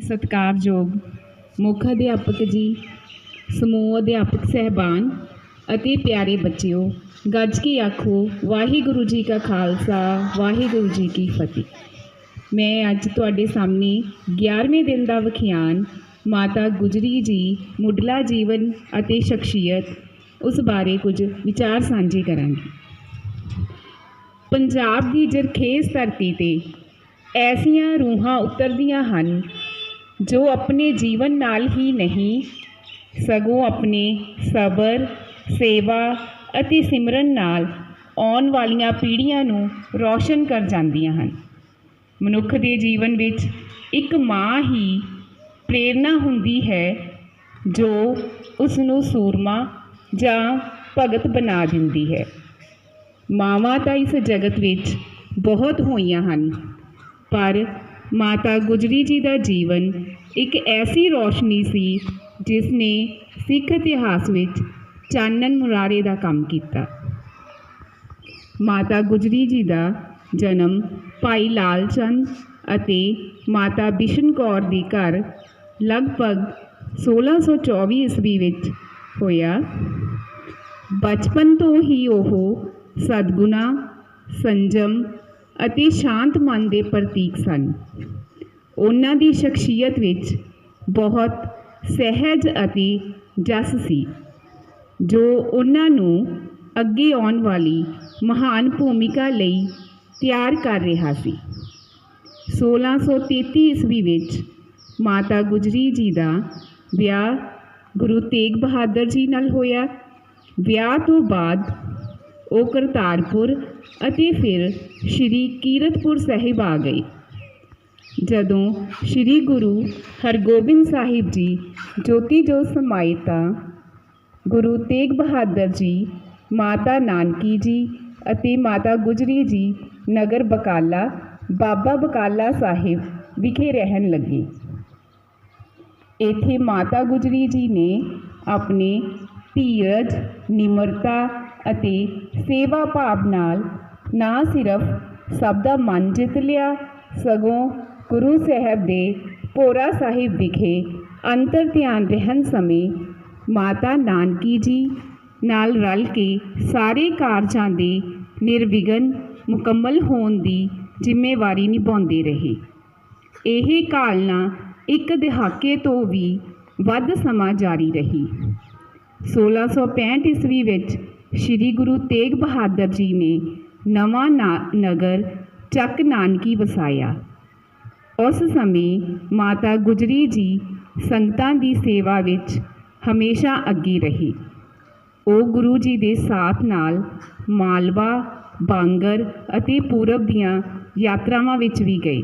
ਸਤਿਕਾਰਯੋਗ ਮੁੱਖ ਅਧਿਆਪਕ ਜੀ, ਸਮੂਹ ਅਧਿਆਪਕ ਸਹਿਬਾਨ ਅਤੇ ਪਿਆਰੇ ਬੱਚਿਓ, ਗੱਜ ਕੇ ਆਖੋ, ਵਾਹਿਗੁਰੂ ਜੀ ਕਾ ਖਾਲਸਾ, ਵਾਹਿਗੁਰੂ ਜੀ ਕੀ ਫਤਿਹ। ਮੈਂ ਅੱਜ ਤੁਹਾਡੇ ਸਾਹਮਣੇ 11ਵੇਂ ਦਿਨ ਦਾ ਵਿਖਿਆਨ ਮਾਤਾ ਗੁਜਰੀ ਜੀ, ਮੁੱਢਲਾ ਜੀਵਨ ਅਤੇ ਸ਼ਖਸੀਅਤ ਉਸ ਬਾਰੇ ਕੁਝ ਵਿਚਾਰ ਸਾਂਝੇ ਕਰਾਂਗੀ। ਪੰਜਾਬ ਦੀ ਜਰਖੇਜ਼ ਧਰਤੀ ਤੇ ਐਸੀਆਂ ਰੂਹਾਂ ਉਤਰਦੀਆਂ ਹਨ ਜੋ ਆਪਣੇ ਜੀਵਨ ਨਾਲ ਹੀ ਨਹੀਂ, ਸਗੋਂ ਆਪਣੇ ਸਬਰ, ਸੇਵਾ ਅਤੇ ਸਿਮਰਨ ਨਾਲ ਆਉਣ ਵਾਲੀਆਂ ਪੀੜ੍ਹੀਆਂ ਨੂੰ ਰੌਸ਼ਨ ਕਰ ਜਾਂਦੀਆਂ ਹਨ। ਮਨੁੱਖ ਦੇ ਜੀਵਨ ਵਿੱਚ ਇੱਕ ਮਾਂ ਹੀ ਪ੍ਰੇਰਣਾ ਹੁੰਦੀ ਹੈ ਜੋ ਉਸ ਨੂੰ ਸੂਰਮਾ ਜਾਂ ਭਗਤ ਬਣਾ ਦਿੰਦੀ ਹੈ। ਮਾਵਾਂ ਤਾਂ ਇਸ ਜਗਤ ਵਿੱਚ ਬਹੁਤ ਹੋਈਆਂ ਹਨ, ਪਰ ਮਾਤਾ ਗੁਜਰੀ ਜੀ ਦਾ ਜੀਵਨ ਇੱਕ ਐਸੀ ਰੋਸ਼ਨੀ ਸੀ ਜਿਸ ਨੇ ਸਿੱਖ ਇਤਿਹਾਸ ਵਿੱਚ ਚਾਨਣ ਮੁਰਾਰੇ ਦਾ ਕੰਮ ਕੀਤਾ। ਮਾਤਾ ਗੁਜਰੀ ਜੀ ਦਾ ਜਨਮ ਭਾਈ ਲਾਲ ਚੰਦ ਅਤੇ ਮਾਤਾ ਬਿਸ਼ਨ ਕੌਰ ਦੀ ਘਰ ਲਗਭਗ 1624 ਈਸਵੀ ਵਿੱਚ ਹੋਇਆ। ਬਚਪਨ ਤੋਂ ਹੀ ਉਹ ਸਦਗੁਣਾ ਸੰਜਮ ਅਤੇ ਸ਼ਾਂਤ ਮਨ ਦੇ ਪ੍ਰਤੀਕ ਸਨ। ਉਹਨਾਂ ਦੀ ਸ਼ਖਸੀਅਤ ਵਿੱਚ ਬਹੁਤ ਸਹਿਜ ਅਤੇ ਜਸ ਸੀ, ਜੋ ਉਹਨਾਂ ਨੂੰ ਅੱਗੇ ਆਉਣ ਵਾਲੀ ਮਹਾਨ ਭੂਮਿਕਾ ਲਈ ਤਿਆਰ ਕਰ ਰਿਹਾ ਸੀ। 1633 ਈਸਵੀ ਵਿੱਚ ਮਾਤਾ ਗੁਜਰੀ ਜੀ ਦਾ ਵਿਆਹ ਗੁਰੂ ਤੇਗ ਬਹਾਦਰ ਜੀ ਨਾਲ ਹੋਇਆ। ਵਿਆਹ ਤੋਂ ਬਾਅਦ ਉਹ ਕਰਤਾਰਪੁਰ ਅਤੇ ਫਿਰ ਸ਼੍ਰੀ ਕੀਰਤਪੁਰ ਸਾਹਿਬ ਆ ਗਏ। ਜਦੋਂ ਸ਼੍ਰੀ ਗੁਰੂ ਹਰਗੋਬਿੰਦ ਸਾਹਿਬ ਜੀ ਜੋਤੀ ਜੋਤ ਸਮਾਏ ਤਾਂ ਗੁਰੂ ਤੇਗ ਬਹਾਦਰ ਜੀ, ਮਾਤਾ ਨਾਨਕੀ ਜੀ ਅਤੇ ਮਾਤਾ ਗੁਜਰੀ ਜੀ ਨਗਰ ਬਕਾਲਾ, ਬਾਬਾ ਬਕਾਲਾ ਸਾਹਿਬ ਵਿਖੇ ਰਹਿਣ ਲੱਗੇ। ਇੱਥੇ ਮਾਤਾ ਗੁਜਰੀ ਜੀ ਨੇ ਆਪਣੇ ਧੀਰਜ, ਨਿਮਰਤਾ ਅਤੇ ਸੇਵਾ ਭਾਵ ਨਾਲ ਨਾ ਸਿਰਫ ਸਭ ਦਾ ਮਨ ਜਿੱਤ ਲਿਆ, ਸਗੋਂ ਗੁਰੂ ਸਾਹਿਬ ਦੇ ਪੋਰਾ ਸਾਹਿਬ ਵਿਖੇ ਅੰਤਰ ਧਿਆਨ ਰਹਿਣ ਸਮੇਂ ਮਾਤਾ ਨਾਨਕੀ ਜੀ ਨਾਲ ਰਲ ਕੇ ਸਾਰੇ ਕਾਰਜਾਂ ਦੇ ਨਿਰਵਿਘਨ ਮੁਕੰਮਲ ਹੋਣ ਦੀ ਜ਼ਿੰਮੇਵਾਰੀ ਨਿਭਾਉਂਦੇ ਰਹੇ। ਇਹ ਕਾਲਨਾ ਇੱਕ ਦਹਾਕੇ ਤੋਂ ਵੀ ਵੱਧ ਸਮਾਂ ਜਾਰੀ ਰਹੀ। 1665 ਈਸਵੀ ਵਿੱਚ ਸ੍ਰੀ ਗੁਰੂ ਤੇਗ ਬਹਾਦਰ ਜੀ ਨੇ ਨਵਾਂ ਨਾ- ਨਗਰ ਚੱਕ ਨਾਨਕੀ ਵਸਾਇਆ। ਉਸ ਸਮੇਂ ਮਾਤਾ ਗੁਜਰੀ ਜੀ ਸੰਗਤਾਂ ਦੀ ਸੇਵਾ ਵਿੱਚ ਹਮੇਸ਼ਾ ਅੱਗੇ ਰਹੀ। ਉਹ ਗੁਰੂ ਜੀ ਦੇ ਸਾਥ ਨਾਲ ਮਾਲਵਾ, ਬਾਂਗਰ ਅਤੇ ਪੂਰਬ ਦੀਆਂ ਯਾਤਰਾਵਾਂ ਵਿੱਚ ਵੀ ਗਏ।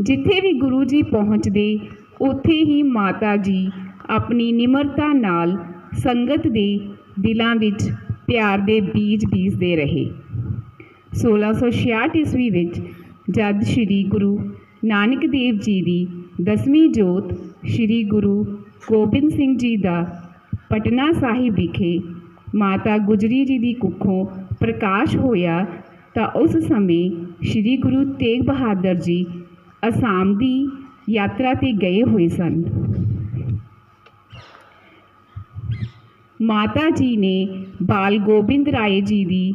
ਜਿੱਥੇ ਵੀ ਗੁਰੂ ਜੀ ਪਹੁੰਚਦੇ, ਉੱਥੇ ਹੀ ਮਾਤਾ ਜੀ ਆਪਣੀ ਨਿਮਰਤਾ ਨਾਲ ਸੰਗਤ ਦੇ ਦਿਲਾਂ ਵਿੱਚ ਪਿਆਰ ਦੇ ਬੀਜ ਬੀਜਦੇ ਰਹੇ। 1666 ਈਸਵੀ ਵਿੱਚ ਜਦ ਸ੍ਰੀ ਗੁਰੂ ਨਾਨਕ ਦੇਵ ਜੀ ਦੀ ਦਸਵੀਂ ਜੋਤ ਸ੍ਰੀ ਗੁਰੂ ਗੋਬਿੰਦ ਸਿੰਘ ਜੀ ਦਾ ਪਟਨਾ ਸਾਹਿਬ ਵਿਖੇ ਮਾਤਾ ਗੁਜਰੀ ਜੀ ਦੀ ਕੁੱਖੋਂ ਪ੍ਰਕਾਸ਼ ਹੋਇਆ, ਤਾਂ ਉਸ ਸਮੇਂ ਸ੍ਰੀ ਗੁਰੂ ਤੇਗ ਬਹਾਦਰ ਜੀ ਅਸਾਮ ਦੀ ਯਾਤਰਾ ਤੇ ਗਏ ਹੋਏ ਸਨ। ਮਾਤਾ ਜੀ ਨੇ ਬਾਲ ਗੋਬਿੰਦ ਰਾਏ ਜੀ ਦੀ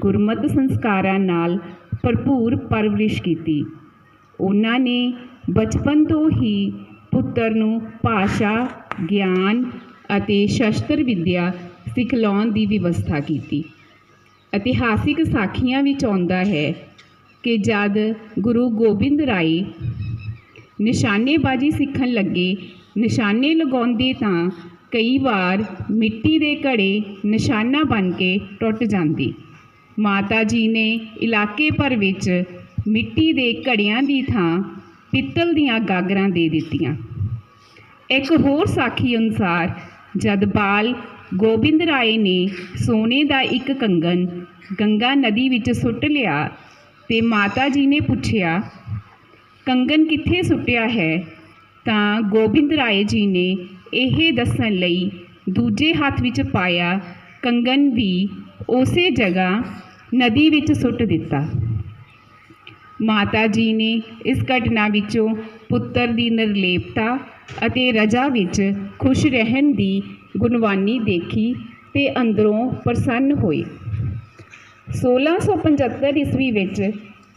ਗੁਰਮਤਿ ਸੰਸਕਾਰਾਂ ਨਾਲ ਭਰਪੂਰ ਪਰਵਰਿਸ਼ ਕੀਤੀ। ਉਹਨਾਂ ਨੇ ਬਚਪਨ ਤੋਂ ਹੀ ਪੁੱਤਰ ਨੂੰ ਭਾਸ਼ਾ, ਗਿਆਨ ਅਤੇ ਸ਼ਸਤਰ ਵਿੱਦਿਆ ਸਿਖਲਾਉਣ ਦੀ ਵਿਵਸਥਾ ਕੀਤੀ। ਇਤਿਹਾਸਿਕ ਸਾਖੀਆਂ ਵਿੱਚ ਆਉਂਦਾ ਹੈ ਕਿ ਜਦ ਗੁਰੂ ਗੋਬਿੰਦ ਰਾਏ ਨਿਸ਼ਾਨੇਬਾਜ਼ੀ ਸਿੱਖਣ ਲੱਗੇ, ਨਿਸ਼ਾਨੇ ਲਗਾਉਂਦੇ ਤਾਂ ਕਈ ਵਾਰ ਮਿੱਟੀ ਦੇ ਘੜੇ ਨਿਸ਼ਾਨਾ ਬਣ ਕੇ ਟੁੱਟ ਜਾਂਦੀ। ਮਾਤਾ ਜੀ ਨੇ ਇਲਾਕੇ ਭਰ ਵਿੱਚ ਮਿੱਟੀ ਦੇ ਘੜਿਆਂ ਦੀ ਥਾਂ ਪਿੱਤਲ ਦੀਆਂ ਗਾਗਰਾਂ ਦੇ ਦਿੱਤੀਆਂ। ਇੱਕ ਹੋਰ ਸਾਖੀ ਅਨੁਸਾਰ, ਜਦ ਬਾਲ ਗੋਬਿੰਦ ਰਾਏ ਨੇ ਸੋਨੇ ਦਾ ਇੱਕ ਕੰਗਨ ਗੰਗਾ ਨਦੀ ਵਿੱਚ ਸੁੱਟ ਲਿਆ, ਤੇ ਮਾਤਾ ਜੀ ਨੇ ਪੁੱਛਿਆ ਕੰਗਨ ਕਿੱਥੇ ਸੁੱਟਿਆ ਹੈ? ਤਾਂ ਗੋਬਿੰਦ ਰਾਏ ਜੀ ਨੇ ਇਹ ਦੱਸਣ ਲਈ ਦੂਜੇ ਹੱਥ ਵਿੱਚ ਪਾਇਆ ਕੰਗਨ ਵੀ ਉਸੇ ਜਗ੍ਹਾ ਨਦੀ ਵਿੱਚ ਸੁੱਟ ਦਿੱਤਾ। ਮਾਤਾ ਜੀ ਨੇ ਇਸ ਘਟਨਾ ਵਿੱਚੋਂ ਪੁੱਤਰ ਦੀ ਨਿਰਲੇਪਤਾ ਅਤੇ ਰਜਾ ਵਿੱਚ ਖੁਸ਼ ਰਹਿਣ ਦੀ ਗੁਣਵਾਨੀ ਦੇਖੀ ਤੇ ਅੰਦਰੋਂ ਪ੍ਰਸੰਨ ਹੋਏ। 1675 ਈਸਵੀ ਵਿੱਚ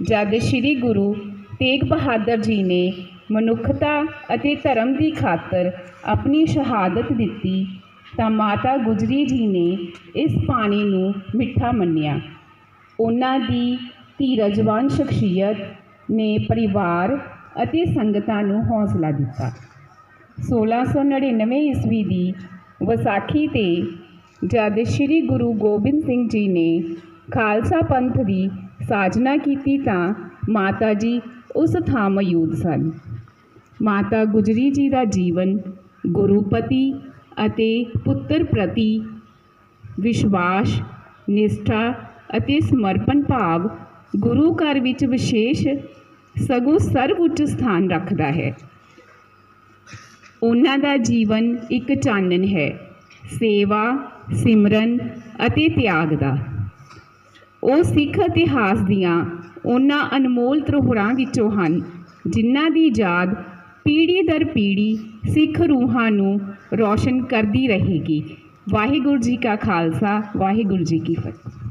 ਜਦ ਸ੍ਰੀ ਗੁਰੂ ਤੇਗ ਬਹਾਦਰ ਜੀ ਨੇ ਮਨੁੱਖਤਾ ਅਤੇ ਧਰਮ ਦੀ ਖਾਤਰ ਆਪਣੀ ਸ਼ਹਾਦਤ ਦਿੱਤੀ ਤਾਂ ਮਾਤਾ ਗੁਜਰੀ ਜੀ ਨੇ ਇਸ ਪਾਣੀ ਨੂੰ ਮਿੱਠਾ ਮੰਨਿਆ। ਉਹਨਾਂ ਦੀ ਧੀਰਜਵਾਨ ਸ਼ਖਸੀਅਤ ਨੇ ਪਰਿਵਾਰ ਅਤੇ ਸੰਗਤਾਂ ਨੂੰ ਹੌਸਲਾ ਦਿੱਤਾ। 1699 ਈਸਵੀ ਦੀ ਵਿਸਾਖੀ ਤੇ ਜਦ ਸ੍ਰੀ ਗੁਰੂ ਗੋਬਿੰਦ ਸਿੰਘ ਜੀ ਨੇ ਖਾਲਸਾ ਪੰਥ ਦੀ ਸਾਜਨਾ ਕੀਤੀ ਤਾਂ ਮਾਤਾ ਜੀ ਉਸ ਥਾਂ ਮੌਜੂਦ ਸਨ। ਮਾਤਾ ਗੁਜਰੀ ਜੀ ਦਾ ਜੀਵਨ, ਗੁਰੂਪਤੀ ਅਤੇ ਪੁੱਤਰ ਪ੍ਰਤੀ ਵਿਸ਼ਵਾਸ, ਨਿਸ਼ਠਾ ਅਤੇ ਸਮਰਪਣ ਭਾਵ ਗੁਰੂ ਘਰ ਵਿੱਚ ਵਿਸ਼ੇਸ਼ ਸਗੋਂ ਸਰਵਉੱਚ ਸਥਾਨ ਰੱਖਦਾ ਹੈ। ਉਹਨਾਂ ਦਾ ਜੀਵਨ ਇੱਕ ਚਾਨਣ ਹੈ, ਸੇਵਾ, ਸਿਮਰਨ ਅਤੇ ਤਿਆਗ ਦਾ। ਉਹ ਸਿੱਖ ਇਤਿਹਾਸ ਦੀਆਂ ਉਹਨਾਂ ਅਨਮੋਲ ਧਰੋਹਰਾਂ ਵਿੱਚੋਂ ਹਨ, ਜਿਨ੍ਹਾਂ ਦੀ ਯਾਦ ਪੀੜ੍ਹੀ ਦਰ ਪੀੜ੍ਹੀ ਸਿੱਖ ਰੂਹਾਂ ਨੂੰ ਰੌਸ਼ਨ ਕਰਦੀ ਰਹੇਗੀ। ਵਾਹਿਗੁਰੂ ਜੀ ਕਾ ਖਾਲਸਾ, ਵਾਹਿਗੁਰੂ ਜੀ ਕੀ ਫਤਿਹ।